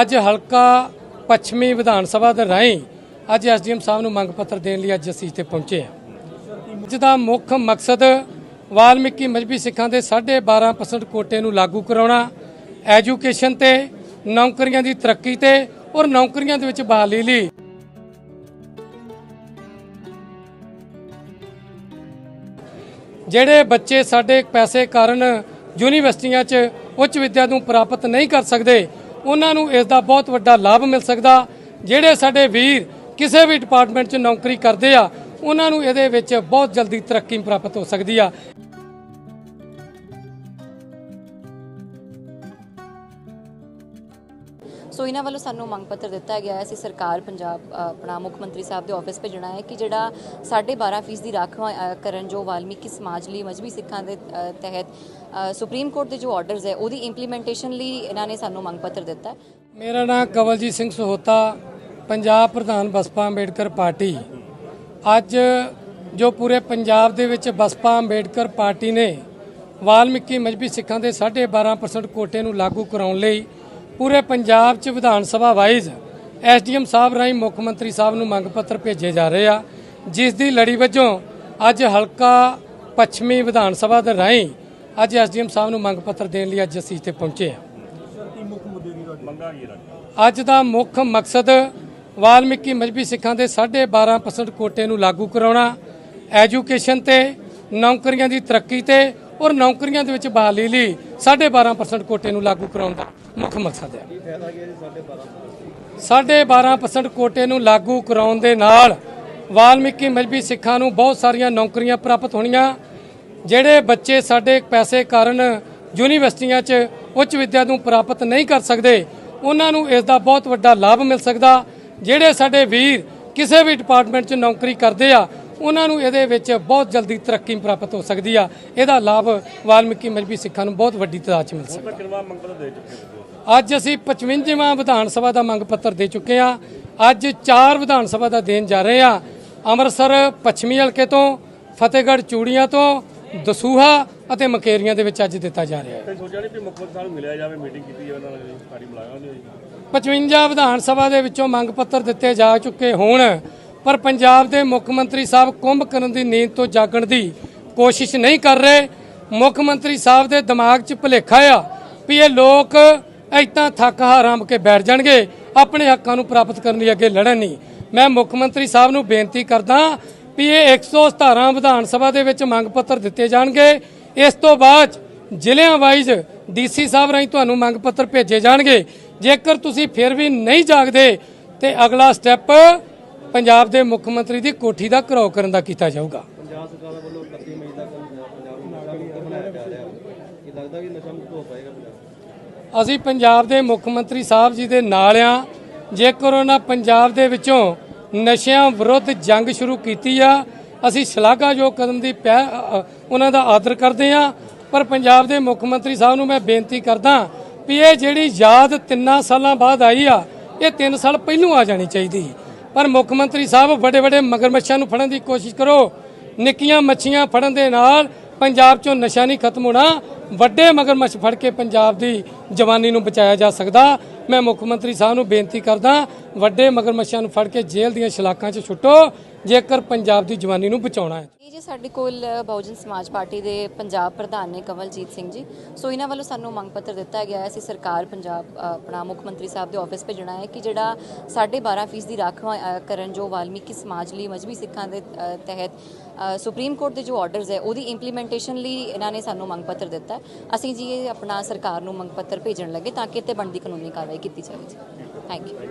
ਅੱਜ ਹਲਕਾ ਪੱਛਮੀ ਵਿਧਾਨ ਸਭਾ ਦੇ ਰਾਹੀਂ ਅੱਜ ਐਸਡੀਐਮ ਸਾਹਿਬ ਨੂੰ ਮੰਗ ਪੱਤਰ ਦੇਣ ਲਈ ਅੱਜ ਅਸੀਂ ਇੱਥੇ ਪਹੁੰਚੇ ਹਾਂ। ਅੱਜ ਦਾ ਮੁੱਖ ਮਕਸਦ ਵਾਲਮੀਕੀ ਮਜਬੀ ਸਿੱਖਾਂ ਦੇ 12.5% ਕੋਟੇ ਨੂੰ ਲਾਗੂ ਕਰਾਉਣਾ, ਐਜੂਕੇਸ਼ਨ ਤੇ, ਨੌਕਰੀਆਂ ਦੀ ਤਰੱਕੀ ਤੇ ਔਰ ਨੌਕਰੀਆਂ ਦੇ ਵਿੱਚ ਬਹਾਲੀ ਲਈ। ਜਿਹੜੇ ਬੱਚੇ ਸਾਡੇ ਪੈਸੇ ਕਾਰਨ ਯੂਨੀਵਰਸਿਟੀਆਂ 'ਚ ਉੱਚ ਵਿੱਦਿਆ ਨੂੰ ਪ੍ਰਾਪਤ ਨਹੀਂ ਕਰ ਸਕਦੇ ਉਹਨਾਂ ਨੂੰ ਇਸ ਦਾ ਬਹੁਤ ਵੱਡਾ ਲਾਭ ਮਿਲ ਸਕਦਾ। ਜਿਹੜੇ ਸਾਡੇ ਵੀਰ ਕਿਸੇ ਵੀ ਡਿਪਾਰਟਮੈਂਟ 'ਚ ਨੌਕਰੀ ਕਰਦੇ ਆ, ਉਹਨਾਂ ਨੂੰ ਇਹਦੇ ਵਿੱਚ ਬਹੁਤ ਜਲਦੀ ਤਰੱਕੀ ਪ੍ਰਾਪਤ ਹੋ ਸਕਦੀ ਆ। ਸੋ ਇਹਨਾਂ ਵੱਲੋਂ ਸਾਨੂੰ ਮੰਗ ਪੱਤਰ ਦਿੱਤਾ ਗਿਆ ਹੈ। ਅਸੀਂ ਸਰਕਾਰ ਪੰਜਾਬ ਆਪਣਾ ਮੁੱਖ ਮੰਤਰੀ ਸਾਹਿਬ ਦੇ ਆਫਿਸ ਭੇਜਣਾ ਹੈ ਕਿ ਜਿਹੜਾ 12.5 ਫੀਸ ਦੀ ਰਾਖਵਾਂ ਕਰਨ ਜੋ ਵਾਲਮੀਕੀ ਸਮਾਜ ਲਈ, ਮਜਬੀ ਸਿੱਖਾਂ ਦੇ ਤਹਿਤ ਸੁਪਰੀਮ ਕੋਰਟ ਦੇ ਜੋ ਆਰਡਰਸ ਹੈ, ਉਹਦੀ ਇੰਪਲੀਮੈਂਟੇਸ਼ਨ ਲਈ ਇਹਨਾਂ ਨੇ ਸਾਨੂੰ ਮੰਗ ਪੱਤਰ ਦਿੱਤਾ ਮੇਰਾ ਨਾਮ ਕਵਲਜੀਤ ਸਿੰਘ ਸਹੋਤਾ, ਪੰਜਾਬ ਪ੍ਰਧਾਨ ਬਸਪਾ ਅੰਬੇਡਕਰ ਪਾਰਟੀ। ਅੱਜ ਜੋ ਪੂਰੇ ਪੰਜਾਬ ਦੇ ਵਿੱਚ ਬਸਪਾ ਅੰਬੇਡਕਰ ਪਾਰਟੀ ਨੇ ਵਾਲਮੀਕੀ ਮਜਬੀ ਸਿੱਖਾਂ ਦੇ 12.5% ਕੋਟੇ ਨੂੰ ਲਾਗੂ ਕਰਾਉਣ ਲਈ ਪੂਰੇ ਪੰਜਾਬ 'ਚ ਵਿਧਾਨ ਸਭਾ ਵਾਈਜ਼ ਐਸਡੀਐਮ ਸਾਹਿਬ ਰਾਹੀਂ ਮੁੱਖ ਮੰਤਰੀ ਸਾਹਿਬ ਨੂੰ ਮੰਗ ਪੱਤਰ ਭੇਜੇ ਜਾ ਰਹੇ ਆ, ਜਿਸ ਦੀ ਲੜੀ ਵਜੋਂ ਅੱਜ ਹਲਕਾ ਪੱਛਮੀ ਵਿਧਾਨ ਸਭਾ ਦੇ ਰਾਹੀਂ ਅੱਜ ਐਸਡੀਐਮ ਸਾਹਿਬ ਨੂੰ ਮੰਗ ਪੱਤਰ ਦੇਣ ਲਈ ਅੱਜ ਅਸੀਂ ਇੱਥੇ ਪਹੁੰਚੇ ਹਾਂ। ਅੱਜ ਦਾ ਮੁੱਖ ਮਕਸਦ ਵਾਲਮੀਕੀ ਮਜਬੀ ਸਿੱਖਾਂ ਦੇ 12.5% ਕੋਟੇ ਨੂੰ ਲਾਗੂ ਕਰਾਉਣਾ, ਐਜੂਕੇਸ਼ਨ ਤੇ, ਨੌਕਰੀਆਂ ਦੀ ਤਰੱਕੀ ਤੇ ਔਰ ਨੌਕਰੀਆਂ ਦੇ ਵਿੱਚ ਬਹਾਲੀ ਲਈ 12.5% ਕੋਟੇ ਨੂੰ ਲਾਗੂ ਕਰਾਉਣ ਦਾ। ਮੁੱਖ ਮਕਸਦ ਹੈ। 12.5% ਕੋਟੇ ਨੂੰ ਲਾਗੂ ਕਰਾਉਣ ਦੇ ਨਾਲ ਵਾਲਮੀਕੀ ਮਜਬੀ ਸਿੱਖਾਂ ਨੂੰ ਬਹੁਤ ਸਾਰੀਆਂ ਨੌਕਰੀਆਂ ਪ੍ਰਾਪਤ ਹੋਣੀਆਂ, ਜਿਹੜੇ ਬੱਚੇ ਸਾਡੇ ਪੈਸੇ ਕਾਰਨ ਯੂਨੀਵਰਸਿਟੀਆਂ 'ਚ ਉੱਚ ਵਿੱਦਿਆ ਨੂੰ ਪ੍ਰਾਪਤ ਨਹੀਂ ਕਰ ਸਕਦੇ, ਉਹਨਾਂ ਨੂੰ ਇਸ ਦਾ ਬਹੁਤ ਵੱਡਾ ਲਾਭ ਮਿਲ ਸਕਦਾ। ਜਿਹੜੇ ਸਾਡੇ ਵੀਰ ਕਿਸੇ ਵੀ ਡਿਪਾਰਟਮੈਂਟ 'ਚ ਨੌਕਰੀ ਕਰਦੇ ਆ ਉਹਨਾਂ ਨੂੰ ਇਹਦੇ ਵਿੱਚ ਬਹੁਤ ਜਲਦੀ ਤਰੱਕੀ ਪ੍ਰਾਪਤ ਹੋ ਸਕਦੀ ਆ। ਇਹਦਾ ਲਾਭ ਵਾਲਮੀਕੀ ਮਜਬੀ ਸਿੱਖਾਂ ਨੂੰ ਬਹੁਤ ਵੱਡੀ ਤਾਦਾਦ 'ਚ ਮਿਲ ਸਕਦਾ। ਅੱਜ ਅਸੀਂ 55ਵਾਂ ਵਿਧਾਨ ਸਭਾ ਦਾ ਮੰਗ ਪੱਤਰ ਦੇ ਚੁੱਕੇ ਹਾਂ ਅੱਜ ਚਾਰ ਵਿਧਾਨ ਸਭਾ ਦਾ ਦੇਣ ਜਾ ਰਹੇ ਹਾਂ ਅੰਮ੍ਰਿਤਸਰ ਪੱਛਮੀ ਹਲਕੇ ਤੋਂ ਫਤਿਹਗੜ੍ਹ ਚੂੜੀਆਂ ਤੋਂ ਦਸੂਹਾ ਅਤੇ ਮਕੇਰੀਆਂ ਦੇ ਵਿੱਚ ਅੱਜ ਦਿੱਤਾ ਜਾ ਰਿਹਾ ਹੈ। ਤੇ ਸੋਚਿਆ ਨਹੀਂ ਵੀ ਮੁੱਖ ਮੰਤਰੀ ਸਾਹਿਬ ਮਿਲਿਆ ਜਾਵੇ ਮੀਟਿੰਗ ਕੀਤੀ ਜਾਵੇ ਨਾਲ ਸਾਡੀ ਬੁਲਾਇਆ ਉਹਨੇ 55 ਵਿਧਾਨ ਸਭਾ ਦੇ ਵਿੱਚੋਂ ਮੰਗ ਪੱਤਰ ਦਿੱਤੇ ਜਾ ਚੁੱਕੇ ਹੋਣ। ਪਰ ਪੰਜਾਬ ਦੇ ਮੁੱਖ ਮੰਤਰੀ ਸਾਹਿਬ ਕੁੰਭ ਕਰਨ ਦੀ ਨੀਂਦ ਤੋਂ ਜਾਗਣ ਦੀ ਕੋਸ਼ਿਸ਼ ਨਹੀਂ ਕਰ ਰਹੇ। ਮੁੱਖ ਮੰਤਰੀ ਸਾਹਿਬ ਦੇ ਦਿਮਾਗ 'ਚ ਭੁਲੇਖਾ ਆ ਵੀ ਇਹ ਲੋਕ ਇਤਾਂ ਥੱਕ ਹਾਰਾਮ ਕੇ ਬੈਠ ਜਾਣਗੇ, ਆਪਣੇ ਹੱਕਾਂ ਨੂੰ ਪ੍ਰਾਪਤ ਕਰਨ ਲਈ ਅੱਗੇ ਲੜਨ ਨਹੀਂ। ਮੈਂ ਮੁੱਖ ਮੰਤਰੀ ਸਾਹਿਬ ਨੂੰ ਬੇਨਤੀ ਕਰਦਾ ਵੀ ਇਹ 117 ਵਿਧਾਨ ਸਭਾ ਦੇ ਵਿੱਚ ਮੰਗ ਪੱਤਰ ਦਿੱਤੇ ਜਾਣਗੇ। ਇਸ ਤੋਂ ਬਾਅਦ ਜ਼ਿਲ੍ਹਿਆਂ ਵਾਈਜ਼ ਡੀਸੀ ਸਾਹਿਬ ਰਾਹੀਂ ਤੁਹਾਨੂੰ ਮੰਗ ਪੱਤਰ ਭੇਜੇ ਜਾਣਗੇ। ਜੇਕਰ ਤੁਸੀਂ ਫਿਰ ਵੀ ਨਹੀਂ ਜਾਗਦੇ ਤੇ ਅਗਲਾ ਸਟੈਪ ਪੰਜਾਬ ਦੇ ਮੁੱਖ ਮੰਤਰੀ ਦੀ ਕੋਠੀ ਦਾ ਘਰੋ ਕਰਨ ਦਾ ਕੀਤਾ ਜਾਊਗਾ। ਪੰਜਾਬ ਸਰਕਾਰ ਵੱਲੋਂ 31 ਮਈ ਤੱਕ ਪੰਜਾਬ ਨੂੰ ਨਸ਼ਾ ਮੁਕਤ ਬਣਾਇਆ ਜਾ ਰਿਹਾ ਹੈ। ਇਹ ਲੱਗਦਾ ਕਿ ਨਸ਼ਾ ਮੁਕਤ ਹੋ ਪਾਏਗਾ ਪੰਜਾਬ। ਅਸੀਂ ਪੰਜਾਬ ਦੇ ਮੁੱਖ ਮੰਤਰੀ ਸਾਹਿਬ ਜੀ ਦੇ ਨਾਲ ਆ। ਜੇਕਰ ਉਹਨਾਂ ਪੰਜਾਬ ਦੇ ਵਿੱਚੋਂ ਨਸ਼ਿਆਂ ਵਿਰੁੱਧ ਜੰਗ ਸ਼ੁਰੂ ਕੀਤੀ ਆ ਅਸੀਂ ਸ਼ਲਾਘਾਯੋਗ ਕਦਮ ਦੀ ਉਹਨਾਂ ਦਾ ਆਦਰ ਕਰਦੇ ਆ। ਪਰ ਪੰਜਾਬ ਦੇ ਮੁੱਖ ਮੰਤਰੀ ਸਾਹਿਬ ਨੂੰ ਮੈਂ ਬੇਨਤੀ ਕਰਦਾ ਵੀ ਇਹ ਜਿਹੜੀ ਯਾਦ ਤਿੰਨਾਂ ਸਾਲਾਂ ਬਾਅਦ ਆਈ ਆ ਇਹ 3 ਸਾਲ ਪਹਿਲੋਂ ਆ ਜਾਣੀ ਚਾਹੀਦੀ। ਪਰ ਮੁੱਖ ਮੰਤਰੀ ਸਾਹਿਬ, ਵੱਡੇ ਵੱਡੇ ਮਗਰਮੱਛਾਂ ਨੂੰ ਫੜਨ ਦੀ ਕੋਸ਼ਿਸ਼ ਕਰੋ। ਨਿੱਕੀਆਂ ਮੱਛੀਆਂ ਫੜਨ ਦੇ ਨਾਲ ਪੰਜਾਬ ਚੋਂ ਨਸ਼ਾ ਨਹੀਂ ਖਤਮ ਹੋਣਾ। ਵੱਡੇ ਮਗਰਮੱਛ ਫੜ ਕੇ ਪੰਜਾਬ ਦੀ ਜਵਾਨੀ ਨੂੰ ਬਚਾਇਆ ਜਾ ਸਕਦਾ। ਮੈਂ ਮੁੱਖ ਮੰਤਰੀ ਸਾਹਿਬ ਨੂੰ ਬੇਨਤੀ ਕਰਦਾ, ਵੱਡੇ ਮਗਰਮੱਛਾਂ ਨੂੰ ਫੜ ਕੇ ਜੇਲ੍ਹ ਦੀਆਂ ਸ਼ਲਾਕਾਂ 'ਚ ਛੁੱਟੋ, ਜੇਕਰ ਪੰਜਾਬ ਦੀ ਜਵਾਨੀ ਨੂੰ ਬਚਾਉਣਾ ਹੈ। ਜੀ ਸਾਡੇ ਕੋਲ ਬਹੁਜਨ ਸਮਾਜ ਪਾਰਟੀ ਦੇ ਪੰਜਾਬ ਪ੍ਰਧਾਨ ਨੇ ਕਵਲਜੀਤ ਸਿੰਘ ਜੀ। ਸੋ ਇਹਨਾਂ ਵੱਲੋਂ ਸਾਨੂੰ ਮੰਗ ਪੱਤਰ ਦਿੱਤਾ ਗਿਆ ਹੈ, ਅਸੀਂ ਸਰਕਾਰ ਪੰਜਾਬ ਆਪਣਾ ਮੁੱਖ ਮੰਤਰੀ ਸਾਹਿਬ ਦੇ ਆਫਿਸ ਭੇਜਣਾ ਹੈ ਕਿ ਜਿਹੜਾ 12.5 ਫੀਸ ਦੀ ਰਾਖਵਾਂ ਕਰਨ ਜੋ ਵਾਲਮੀਕੀ ਸਮਾਜ ਲਈ ਮਜਬੀ ਸਿੱਖਾਂ ਦੇ ਤਹਿਤ ਸੁਪਰੀਮ ਕੋਰਟ ਦੇ ਜੋ ਆਰਡਰਸ ਹੈ, ਉਹਦੀ ਇੰਪਲੀਮੈਂਟੇਸ਼ਨ ਲਈ ਇਹਨਾਂ ਨੇ ਸਾਨੂੰ ਮੰਗ ਪੱਤਰ ਦਿੱਤਾ ਅਸੀਂ ਜੀ ਇਹ ਆਪਣਾ ਸਰਕਾਰ ਨੂੰ ਮੰਗ ਪੱਤਰ ਪੱਤਰ ਭੇਜਣ ਲੱਗੇ ਤਾਂ ਕਿ ਇੱਥੇ ਬਣਦੀ ਕਾਨੂੰਨੀ ਕਾਰਵਾਈ ਕੀਤੀ ਜਾਵੇ ਜੀ। Thank you